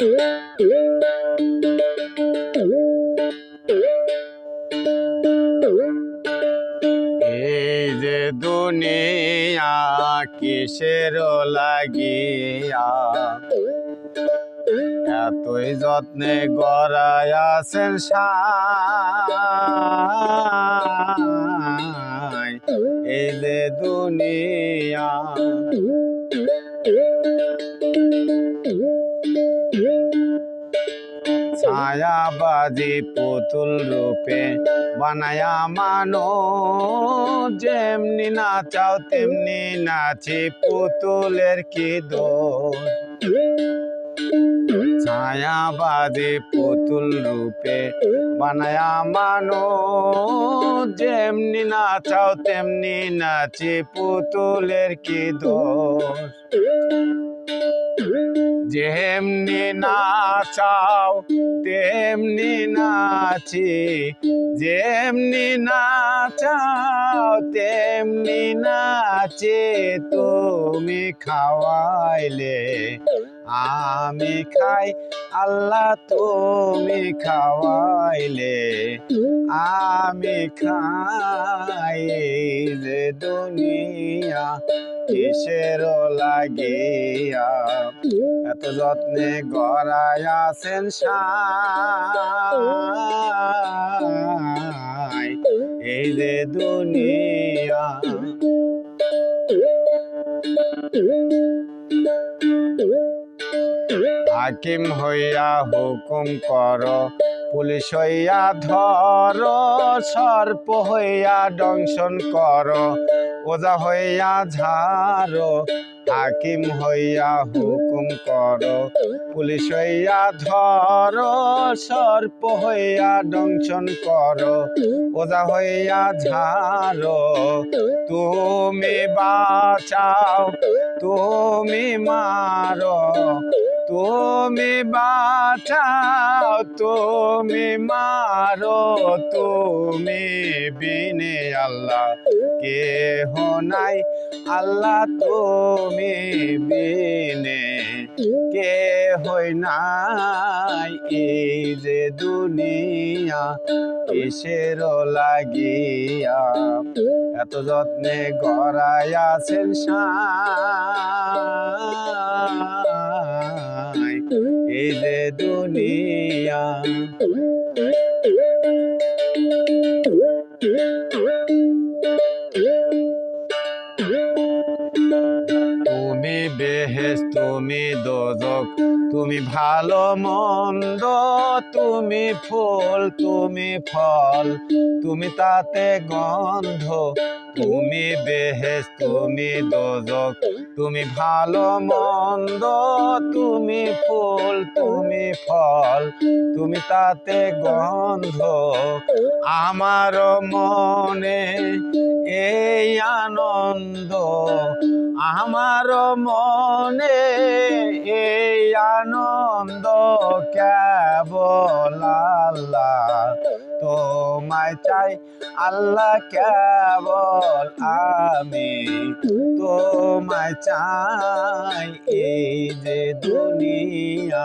এই যে দুনিয়া কিসের লাগিয়া এতই যত্নে গড়ায় আছেন এই যে দুনিয়া ছায়াবাজি পুতুল রূপে বানায়া মানো। যেমনি নাচাও, তেমনি নাচি পুতুলের কি দোষ? ছায়াবাজি পুতুল রূপে বানায়া মানো। যেমনি নাচাও, তেমনি নাচি পুতুলের কি দোষ? যেমনি নাচাও তেমনি নাচি। যেমনি নাচাও তেমনি নাচে। তুমি খাওয়াইলে আমি খাই, আল্লাহ তুমি খাওয়াইলে। আমি খাই যে দুনিয়া, কিসের লাগিয়া? এত যত্নে গড়ায় আছেন এই যে দুনিয়া। হাকিম হইয়া হুকুম কর। পুলিশ হইয়া ধর, সর্প হইয়া দংশন কর। ওজা হইয়া ঝাড়ো হাকিম হইয়া হুকুম কর। পুলিশ হইয়া ধর, সর্প হইয়া দংশন কর। ওজা হইয়া ঝাড়ো তুমি বাঁচাও। তুমি মারো তুমি বাঁচাও তুমি মারো তুমি বিনে আল্লাহ কেহ নাই। আল্লাহ তুমি বিনে কে হই নাই। এই যে দুনিয়া কিসের লাগিয়া? এত যত্নে গড়াই আছেন এই যে দুনিয়া বেহেস তুমি দোজক তুমি ভালো মন্দ, তুমি ফুল, তুমি ফল, তুমি তাতে গন্ধ, তুমি বেহেস তুমি দোজক তুমি ভালো মন্দ, তুমি ফুল, তুমি ফল, তুমি তাতে গন্ধ আমার মনে এই আনন্দ আমার মনে, এই আনন্দ কেবল আল্লাহ তোমায় চাই। আল্লাহ কেবল আমি তোমায় চাই। এই যে দুনিয়া